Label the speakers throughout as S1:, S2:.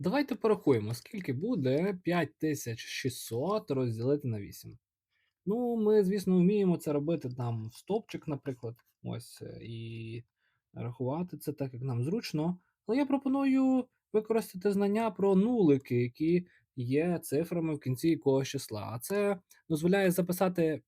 S1: Давайте порахуємо, скільки буде 5600 розділити на 8. Ну, ми, звісно, вміємо це робити там в стовпчик, наприклад, ось, е, і рахувати це так, як нам зручно. Але я пропоную використати знання про нулики, які є цифрами в кінці якогось числа. А це дозволяє записати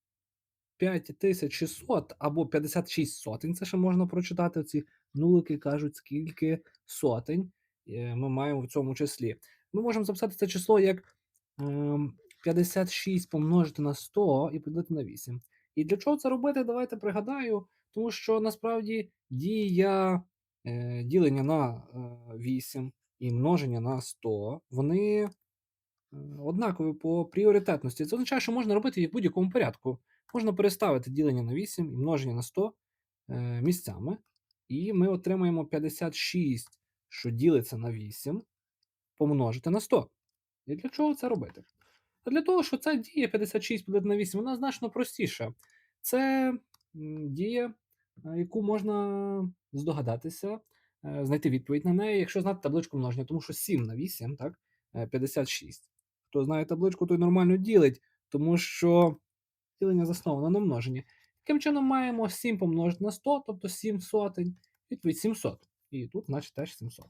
S1: 5600 або 56 сотень. Це ще можна прочитати. Ці нулики кажуть, скільки сотень ми маємо в цьому числі. Ми можемо записати це число як ем, 56 помножити на 100 і поділити на 8. І для чого це робити? Давайте пригадаю, тому що насправді дія е, ділення на е, 8 і множення на 100, вони е, однакові по пріоритетності. Це означає, що можна робити їх в будь-якому порядку. Можна переставити ділення на 8 і множення на 100 е, місцями. І ми отримаємо 56, що ділиться на 8, помножити на 100. І для чого це робити? А для того, що ця дія 56 поділити на 8, вона значно простіша. Це дія, е, яку можна здогадатися, е, знайти відповідь на неї, якщо знати табличку множення, тому що 7 на 8, так, е, 56. Хто знає табличку, той нормально ділить, тому що ділення засновано на множенні. Таким чином маємо 7 помножити на 100, тобто 7 сотень, відповідь 700. І тут, значить, теж 700.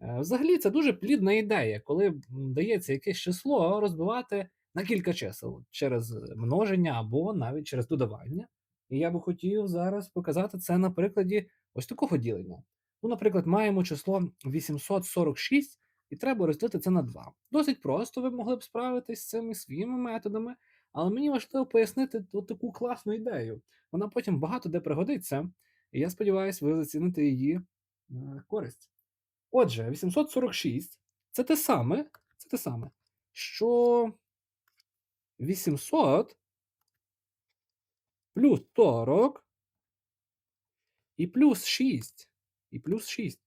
S1: Е, Взагалі, це дуже плідна ідея, коли дається якесь число розбивати на кілька чисел через множення або навіть через додавання. І я би хотів зараз показати це на прикладі ось такого ділення. Ну, наприклад, маємо число 846, і треба розділити це на 2. Досить просто, ви могли б справитись з цими своїми методами, але мені важливо пояснити от таку класну ідею. Вона потім багато де пригодиться, і я сподіваюся, ви заціните її користь. Отже, 846 це те саме, це те саме, що 800 плюс 40 і плюс 6. І плюс 6.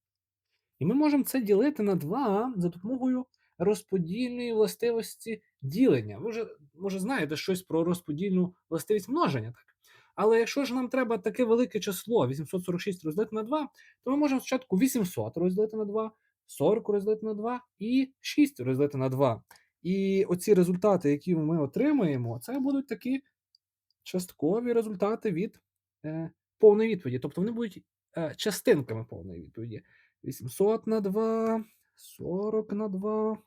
S1: І ми можемо це ділити на 2 за допомогою розподільної властивості ділення. Ви вже, може, знаєте щось про розподільну властивість множення, так? Але якщо ж нам треба таке велике число 846 розділити на 2, то ми можемо спочатку 800 розділити на 2, 40 розділити на 2 і 6 розділити на 2. І оці результати, які ми отримаємо, це будуть такі часткові результати від е, повної відповіді. Тобто вони будуть е, частинками повної відповіді. 800 на 2, 40 на 2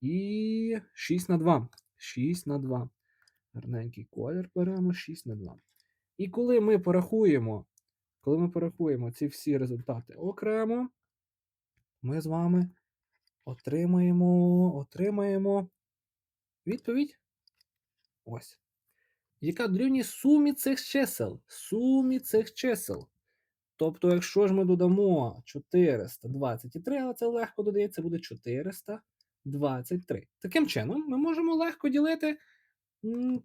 S1: і 6 на 2. 6 на 2. Гарненький колір беремо 6 на 2. І коли ми порахуємо, коли ми порахуємо ці всі результати окремо, ми з вами отримаємо, отримаємо відповідь. Ось. Яка дорівнює сумі цих чисел. Сумі цих чисел. Тобто, якщо ж ми додамо 423, але це легко додається, буде 423. Таким чином, ми можемо легко ділити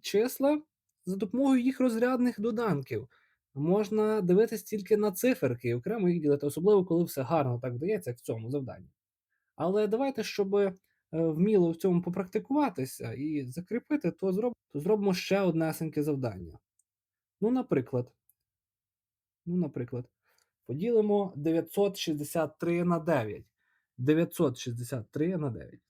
S1: числа за допомогою їх розрядних доданків. Можна дивитись тільки на циферки і окремо їх ділити, особливо коли все гарно так вдається, як в цьому завданні. Але давайте, щоб е, вміло в цьому попрактикуватися і закріпити, то, зроб... то зробимо ще однесеньке завдання. Ну, наприклад, ну, наприклад, поділимо 963 на 9. 963 на 9.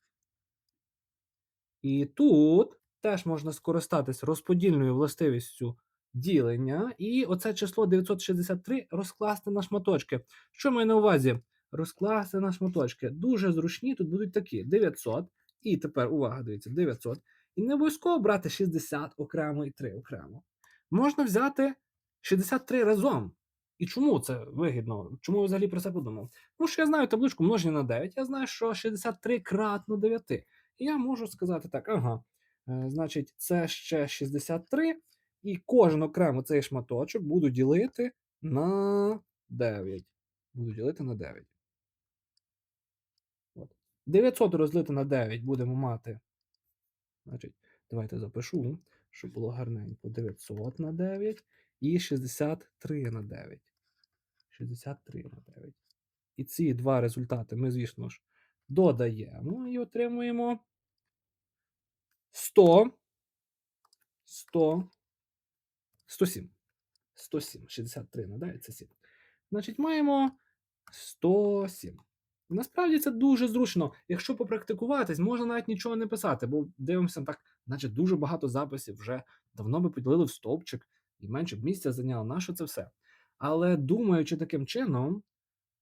S1: І тут теж можна скористатись розподільною властивістю ділення, і оце число 963 розкласти на шматочки. Що маю на увазі? Розкласти на шматочки. Дуже зручні тут будуть такі: 900. І тепер увага, дивіться, 900. І не обов'язково брати 60 окремо і 3 окремо. Можна взяти 63 разом. І чому це вигідно? Чому я взагалі про це подумав? Тому що я знаю табличку множення на 9, я знаю, що 63 кратно 9. І я можу сказати так: ага, значить, це ще 63, і кожен окремо цей шматочок буду ділити на 9. Буду ділити на 9. От. 900 розділити на 9 будемо мати. Значить, давайте запишу, щоб було гарненько. 900 на 9 і 63 на 9. 63 на 9. І ці два результати ми, звісно ж, додаємо і отримуємо 100, 100, 107. 107. 63 на 9 це 7. Значить, маємо 107. Насправді це дуже зручно. Якщо попрактикуватись, можна навіть нічого не писати, бо дивимося так, наче дуже багато записів вже давно би поділили в стовпчик і менше б місця зайняло. Нащо це все? Але думаючи таким чином,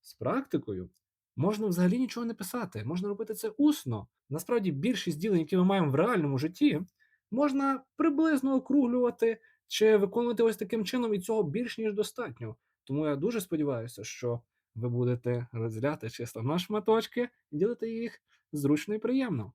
S1: з практикою, можна взагалі нічого не писати, можна робити це усно. Насправді, більшість ділень, які ми маємо в реальному житті, можна приблизно округлювати чи виконувати ось таким чином, і цього більш ніж достатньо. Тому я дуже сподіваюся, що ви будете розділяти числа на шматочки і ділити їх зручно і приємно.